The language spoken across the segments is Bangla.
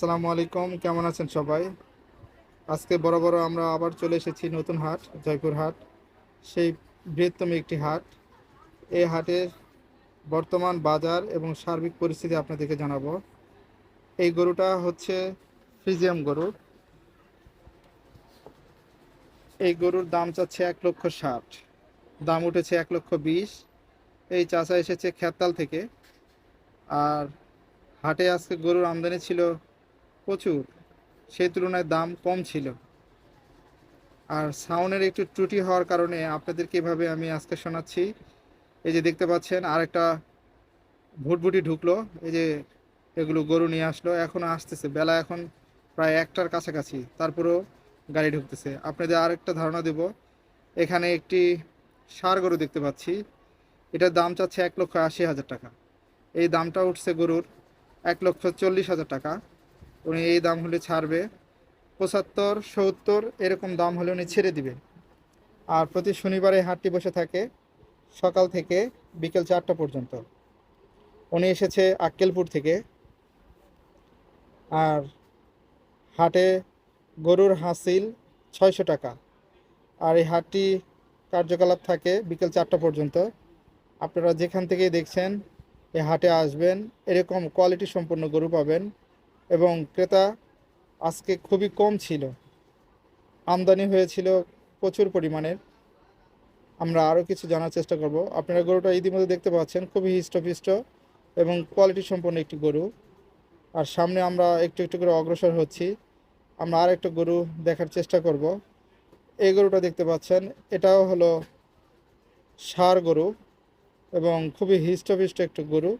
আসসালামু আলাইকুম, কেমন আছেন সবাই? আজকে বড় বড় আমরা আবার চলে এসেছি নতুন হাট, জয়পুর হাট। সেই বৃহত্তম একটি হাট। এই হাটের বর্তমান বাজার এবং সার্বিক পরিস্থিতি আপনাদেরকে জানাব। এই গরুটা হচ্ছে ফ্রিজিয়াম গরু। এই গরুর দাম চাচ্ছে এক লক্ষ ষাট। দাম উঠেছে এক লক্ষ বিশ। এই চাচা এসেছে খেতাল থেকে। আর হাটে আজকে গরুর আমদানি ছিল প্রচুর, সেই তুলনায় দাম কম ছিল। আর সাউন্ডের একটু ত্রুটি হওয়ার কারণে আপনাদেরকে এভাবে আমি আজকে শোনাচ্ছি। এই যে দেখতে পাচ্ছেন, আরেকটা ভুটভুটি ঢুকলো, এই যে এগুলো গরু নিয়ে আসলো এখনও আসতেছে। বেলা এখন প্রায় একটার কাছাকাছি, তারপরেও গাড়ি ঢুকতেছে। আপনাদের আরেকটা ধারণা দেব, এখানে একটি সার গরু দেখতে পাচ্ছি। এটার দাম চাচ্ছে এক লক্ষ আশি হাজার টাকা। এই দামটা উঠছে গরুর এক লক্ষ চল্লিশ হাজার টাকা। উনি এই দাম হলে ছাড়বে। পঁচাত্তর, সত্তর, এরকম দাম হলে উনি ছেড়ে দিবে। আর প্রতি শনিবারে হাটটি বসে থাকে সকাল থেকে বিকেল চারটা পর্যন্ত। উনি এসেছে আক্কেলপুর থেকে। আর হাটে গরুর হাসিল ছয়শো টাকা। আর এই হাটটি কার্যকলাপ থাকে বিকেল চারটা পর্যন্ত। আপনারা যেখান থেকেই দেখছেন, এই হাটে আসবেন, এরকম কোয়ালিটি সম্পন্ন গরু পাবেন। এবং ক্রেতা আজকে খুবই কম ছিল। আমদানি হয়েছিল প্রচুর পরিমাণের। আমরা আরও কিছু জানার চেষ্টা করব। আপনারা গরুটা ইতিমধ্যে দেখতে পাচ্ছেন, খুবই হৃষ্টপুষ্ট এবং কোয়ালিটি সম্পন্ন একটি গরু। আর সামনে আমরা একটু একটু করে অগ্রসর হচ্ছি। আমরা আর একটা গরু দেখার চেষ্টা করব। এই গরুটা দেখতে পাচ্ছেন, এটাও হলো সার গরু এবং খুবই হৃষ্টপুষ্ট একটি গরু।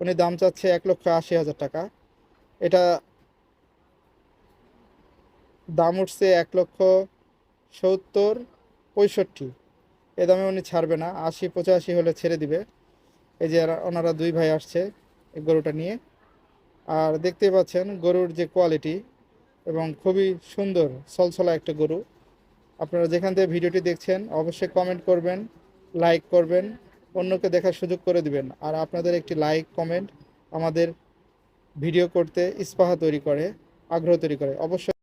উনি দাম চাচ্ছে এক লক্ষ আশি হাজার টাকা। এটা দাম উঠছে এক লক্ষ সত্তর পঁয়ষট্টি। এ দামে উনি ছাড়বে না, আশি পঁচাশি হলে ছেড়ে দিবে। এই যে ওনারা দুই ভাই আসছে এই গরুটা নিয়ে। আর দেখতেই পাচ্ছেন গরুর যে কোয়ালিটি এবং খুবই সুন্দর সলসলা একটা গরু। আপনারা যেখান থেকে ভিডিওটি দেখছেন, অবশ্যই কমেন্ট করবেন লাইক করবেন, অন্যকে দেখার সুযোগ করে দিবেন। আর আপনাদের একটি লাইক কমেন্ট আমাদের ভিডিও করতে ইস্পাহা তৈরি করে আগ্রহ তৈরি করে। অবশ্যই